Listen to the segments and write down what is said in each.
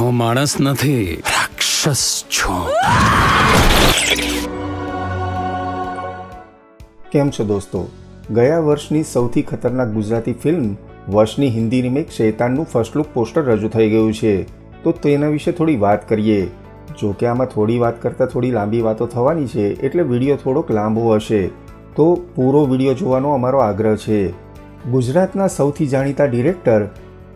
હું માણસ નથી, રાક્ષસ છું. કેમ છો દોસ્તો? ગયા વર્ષની સૌથી ખતરનાક ગુજરાતી ફિલ્મ વર્ષની હિન્દી રિમેક શૈતાનનું ફર્સ્ટ લુક પોસ્ટર રજૂ થઈ ગયું છે. તો તેના વિશે થોડી વાત કરીએ. જો કે આમાં થોડી વાત કરતાં થોડી લાંબી વાતો થવાની છે, એટલે વીડિયો થોડોક લાંબો હશે. તો પૂરો વીડિયો જોવાનો અમારો આગ્રહ છે. ગુજરાતના સૌથી જાણીતા ડિરેક્ટર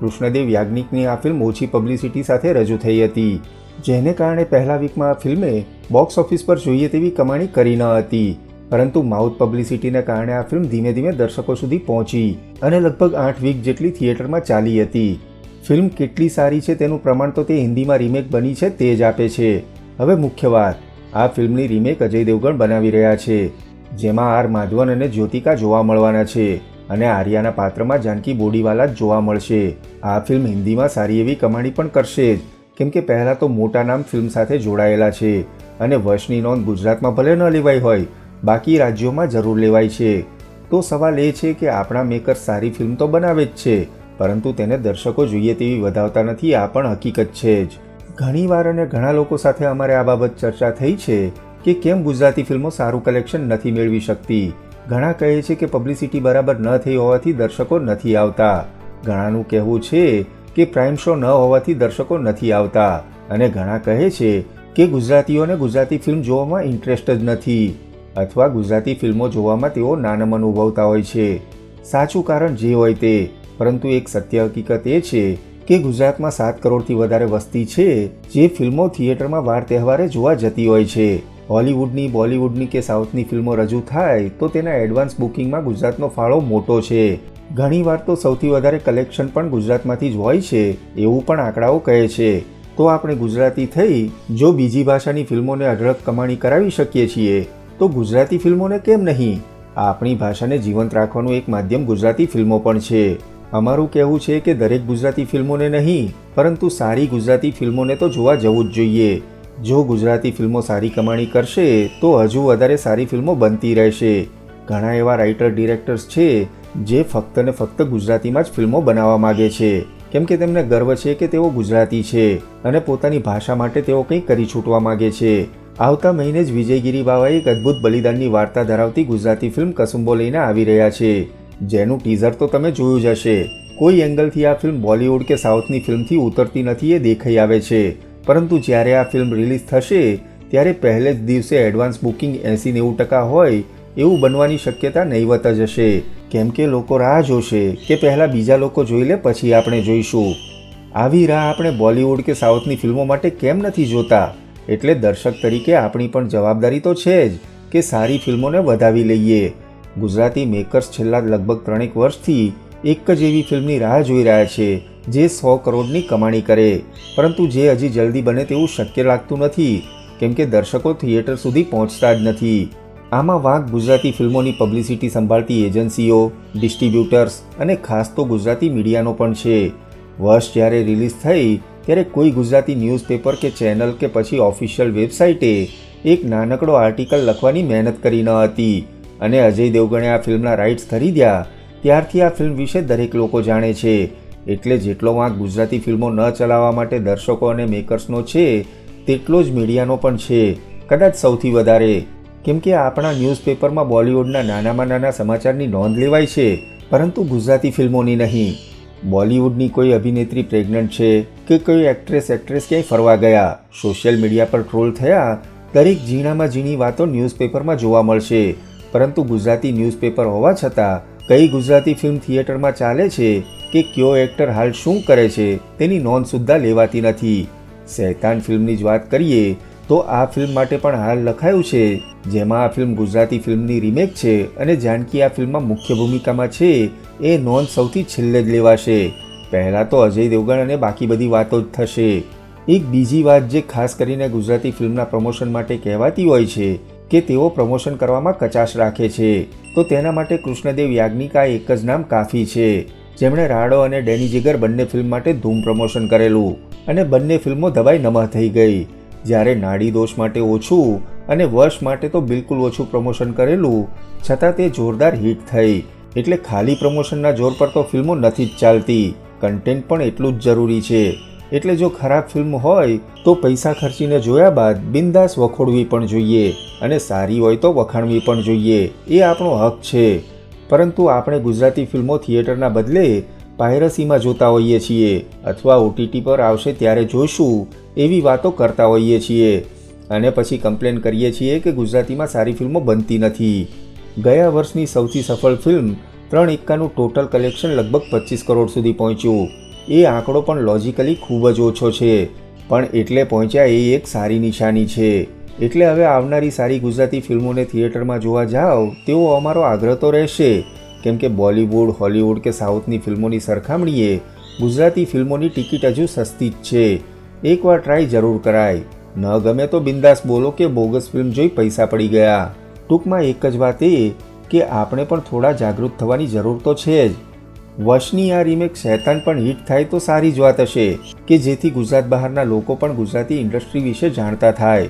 કૃષ્ણદેવ યાજ્ઞિકની આ ફિલ્મ ઓછી પબ્લિસિટી સાથે રજૂ થઈ હતી, જેને કારણે પહેલા વીકમાં આ ફિલ્મે બોક્સ ઓફિસ પર જોઈએ તેવી કમાણી કરી ન હતી. પરંતુ માઉથ પબ્લિસિટીને કારણે આ ફિલ્મ ધીમે ધીમે દર્શકો સુધી પહોંચી અને લગભગ આઠ વીક જેટલી થિયેટરમાં ચાલી હતી. ફિલ્મ કેટલી સારી છે તેનું પ્રમાણ તો તે હિન્દીમાં રિમેક બની છે તે જ આપે છે. હવે મુખ્ય વાત, આ ફિલ્મની રિમેક અજય દેવગણ બનાવી રહ્યા છે, જેમાં આર માધવન અને જ્યોતિકા જોવા મળવાના છે. અને આર્યાના પાત્રમાં જાનકી બોડીવાલા જ જોવા મળશે. આ ફિલ્મ હિન્દીમાં સારી એવી કમાણી પણ કરશે જ. કેમ કે પહેલાં તો મોટા નામ ફિલ્મ સાથે જોડાયેલા છે અને વર્ષની નોંધ ગુજરાતમાં ભલે ન લેવાઈ હોય, બાકી રાજ્યોમાં જરૂર લેવાય છે. તો સવાલ એ છે કે આપણા મેકર સારી ફિલ્મ તો બનાવે જ છે, પરંતુ તેને દર્શકો જોઈએ તેવી વધાવતા નથી, આ પણ હકીકત છે જ. ઘણીવાર અને ઘણા લોકો સાથે અમારે આ બાબત ચર્ચા થઈ છે કે કેમ ગુજરાતી ફિલ્મો સારું કલેક્શન નથી મેળવી શકતી. ઘણા કહે છે કે પબ્લિસિટી બરાબર ન થઈ હોવાથી દર્શકો નથી આવતા. ઘણાનું કહેવું છે કે પ્રાઇમ શો ન હોવાથી દર્શકો નથી આવતા. અને ઘણા કહે છે કે ગુજરાતીઓને ગુજરાતી ફિલ્મ જોવામાં ઇન્ટરેસ્ટ જ નથી. અથવા ગુજરાતી ફિલ્મો જોવામાં તેઓ નાનમ અનુભવતા હોય છે. સાચું કારણ જે હોય તે. પરંતુ એક સત્ય હકીકત એ છે કે ગુજરાતમાં સાત કરોડથી વધારે વસ્તી છે જે ફિલ્મો થિયેટરમાં વાર તહેવારે જોવા જતી હોય છે. હોલિવૂડની, બોલિવૂડની કે સાઉથની ફિલ્મો રજૂ થાય તો તેના એડવાન્સ બુકિંગમાં ગુજરાતનો ફાળો મોટો છે. ઘણીવાર તો સૌથી વધારે કલેક્શન પણ ગુજરાતમાંથી જ હોય છે, એવું પણ આંકડાઓ કહે છે. તો આપણે ગુજરાતી થઈ જો બીજી ભાષાની ફિલ્મોને અઢળક કમાણી કરાવી શકીએ છીએ, તો ગુજરાતી ફિલ્મોને કેમ નહીં? આપણી ભાષાને જીવંત રાખવાનું એક માધ્યમ ગુજરાતી ફિલ્મો પણ છે. અમારું કહેવું છે કે દરેક ગુજરાતી ફિલ્મોને નહીં, પરંતુ સારી ગુજરાતી ફિલ્મોને તો જોવા જવું જ જોઈએ. જો ગુજરાતી ફિલ્મો સારી કમાણી કરશે, તો હજુ વધારે સારી ફિલ્મો બનતી રહેશે. ઘણા એવા રાઇટર ડિરેક્ટર્સ છે, જે ફક્ત ને ફક્ત ગુજરાતીમાં જ ફિલ્મો બનાવવા માગે છે. કેમ કે તેમને ગર્વ છે કે તેઓ ગુજરાતી છે અને પોતાની ભાષા માટે તેઓ કંઈક કરી છૂટવા માગે છે. આવતા મહિને જ વિજયગીરી બાવા એક અદ્ભુત બલિદાનની વાર્તા ધરાવતી ગુજરાતી ફિલ્મ કસુંબો લઈને આવી રહ્યા છે. જેનું ટીઝર તો તમે જોયું જ હશે. કોઈ એંગલથી આ ફિલ્મ બોલિવૂડ કે સાઉથની ફિલ્મથી ઉતરતી નથી એ દેખાઈ આવે છે. પરંતુ જ્યારે આ ફિલ્મ રિલીઝ થશે, ત્યારે પહેલે જ દિવસે એડવાન્સ બુકિંગ એંસી નેવું ટકા હોય એવું બનવાની શક્યતા નહીવત જ હશે. કેમ કે લોકો રાહ જોશે કે પહેલાં બીજા લોકો જોઈ લે, પછી આપણે જોઈશું. આવી રાહ આપણે બોલિવૂડ કે સાઉથની ફિલ્મો માટે કેમ નથી જોતા? એટલે દર્શક તરીકે આપણી પણ જવાબદારી તો છે જ કે સારી ફિલ્મોને વધાવી લઈએ. ગુજરાતી મેકર્સ છેલ્લા લગભગ ત્રણેક વર્ષથી એક જ એવી ફિલ્મની રાહ જોઈ રહ્યા છે. જે સો કરોડની કમાણી કરે. પરંતુ જે હજી જલ્દી બને તેવું શક્ય લાગતું નથી, કેમ કે દર્શકો થિયેટર સુધી પહોંચતા જ નથી. આમાં વાંક ગુજરાતી ફિલ્મોની પબ્લિસિટી સંભાળતી એજન્સીઓ, ડિસ્ટ્રીબ્યુટર્સ અને ખાસ તો ગુજરાતી મીડિયાનો પણ છે. વર્ષ જ્યારે રિલીઝ થઈ, ત્યારે કોઈ ગુજરાતી ન્યૂઝપેપર કે ચેનલ કે પછી ઓફિશિયલ વેબસાઇટે એક નાનકડો આર્ટિકલ લખવાની મહેનત કરી ન હતી. અને અજય દેવગણે આ ફિલ્મના રાઇટ્સ ખરીદ્યા, ત્યારથી આ ફિલ્મ વિશે દરેક લોકો જાણે છે. એટલે જેટલો વાંક ગુજરાતી ફિલ્મો ન ચલાવવા માટે દર્શકો અને મેકર્સનો છે, તેટલો જ મીડિયાનો પણ છે. કદાચ સૌથી વધારે. કેમ કે આપણા ન્યૂઝપેપરમાં બોલિવૂડના નાનામાં નાના સમાચારની નોંધ લેવાય છે, પરંતુ ગુજરાતી ફિલ્મોની નહીં. બોલિવૂડની કોઈ અભિનેત્રી પ્રેગ્નન્ટ છે કે કોઈ એક્ટ્રેસ એક્ટ્રેસ ક્યાંય ફરવા ગયા. સોશિયલ મીડિયા પર ટ્રોલ થયા, દરેક ઝીણામાં ઝીણી વાતો ન્યૂઝપેપરમાં જોવા મળશે. પરંતુ ગુજરાતી ન્યૂઝપેપર હોવા છતાં, કઈ ગુજરાતી ફિલ્મ થિયેટરમાં ચાલે છે કે કયો એક્ટર હાલ શું કરે છે તેની નોંધ સુદ્ધા લેવાતી નથી. શૈતાન ફિલ્મની જ વાત કરીએ તો આ ફિલ્મ માટે પણ હાલ લખાયું છે. જેમાં આ ફિલ્મ ગુજરાતી ફિલ્મની રિમેક છે અને જાનકી આ ફિલ્મમાં મુખ્ય ભૂમિકામાં છે. એ નોંધ સૌથી છેલ્લે જ લેવાશે. પહેલાં તો અજય દેવગણ અને બાકી બધી વાતો જ થશે. એક બીજી વાત જે ખાસ કરીને ગુજરાતી ફિલ્મના પ્રમોશન માટે કહેવાતી હોય છે કે તેઓ પ્રમોશન કરવામાં કચાશ રાખે છે. તો તેના માટે કૃષ્ણદેવ યાજ્ઞિકા એક જ નામ કાફી છે. જેમણે રાડો અને ડેની જીગર બંને ફિલ્મ માટે ધૂમ પ્રમોશન કરેલું અને બંને ફિલ્મો દબાઈ નમઃ થઈ ગઈ. જ્યારે નાડી દોષ માટે ઓછું અને વર્ષ માટે તો બિલકુલ ઓછું પ્રમોશન કરેલું, છતાં તે જોરદાર હિટ થઈ. એટલે ખાલી પ્રમોશનના જોર પર તો ફિલ્મો નથી જ ચાલતી. કન્ટેન્ટ પણ એટલું જ જરૂરી છે. એટલે જો ખરાબ ફિલ્મ હોય, તો પૈસા ખર્ચીને જોયા બાદ બિંદાસ વખોડવી પણ જોઈએ અને સારી હોય તો વખાણવી પણ જોઈએ. એ આપણો હક છે. પરંતુ આપણે ગુજરાતી ફિલ્મો થિયેટરના બદલે પાયરસીમાં જોતા હોઈએ છીએ અથવા ઓટીટી પર આવશે ત્યારે જોઈશું એવી વાતો કરતા હોઈએ છીએ. અને પછી કમ્પ્લેન કરીએ છીએ કે ગુજરાતીમાં સારી ફિલ્મો બનતી નથી. ગયા વર્ષની સૌથી સફળ ફિલ્મ ત્રણ એક્કાનું ટોટલ કલેક્શન લગભગ પચીસ કરોડ સુધી પહોંચ્યું. એ આંકડો પણ લોજિકલી ખૂબ જ ઓછો છે. પણ એટલે પહોંચ્યા એ એક સારી નિશાની છે. એટલે હવે આવનારી સારી ગુજરાતી ફિલ્મોને થિયેટરમાં જોવા જાઓ, તેવો અમારો આગ્રહ તો રહેશે. કેમ કે બોલિવૂડ, હોલિવૂડ કે સાઉથની ફિલ્મોની સરખામણીએ ગુજરાતી ફિલ્મોની ટિકિટ હજુ સસ્તી જ છે. એકવાર ટ્રાય જરૂર કરાય. ન ગમે તો બિંદાસ બોલો કે બોગસ ફિલ્મ જોઈ પૈસા પડી ગયા. ટૂંકમાં એક જ વાત એ કે આપણે પણ થોડા જાગૃત થવાની જરૂર તો છે જ. વશની આ રીમેક શૈતાન પણ હિટ થાય તો સારી જ વાત હશે, કે જેથી ગુજરાત બહારના લોકો પણ ગુજરાતી ઇન્ડસ્ટ્રી વિશે જાણતા થાય.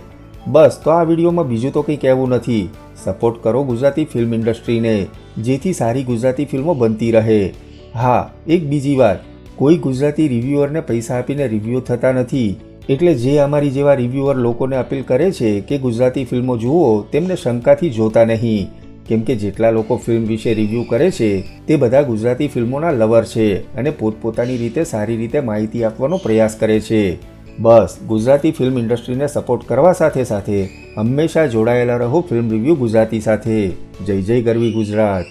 બસ, તો આ વિડીયોમાં બીજું તો કંઈ કહેવું નથી. સપોર્ટ કરો ગુજરાતી ફિલ્મ ઇન્ડસ્ટ્રીને, જેથી સારી ગુજરાતી ફિલ્મો બનતી રહે. હા, એક બીજી વાત. કોઈ ગુજરાતી રિવ્યુઅરને પૈસા આપીને રિવ્યૂ થતા નથી. એટલે જે અમારી જેવા રિવ્યુઅર લોકોને અપીલ કરે છે કે ગુજરાતી ફિલ્મો જુઓ, તેમને શંકાથી જોતા નહીં. કેમ કે જેટલા લોકો ફિલ્મ વિશે રિવ્યૂ કરે છે, તે બધા ગુજરાતી ફિલ્મોના લવર છે અને પોતપોતાની રીતે સારી રીતે માહિતી આપવાનો પ્રયાસ કરે છે. બસ, ગુજરાતી ફિલ્મ ઇન્ડસ્ટ્રીને સપોર્ટ કરવા સાથે સાથે હંમેશા જોડાયેલા રહો ફિલ્મ રિવ્યૂ ગુજરાતી સાથે. જય જય ગરવી ગુજરાત.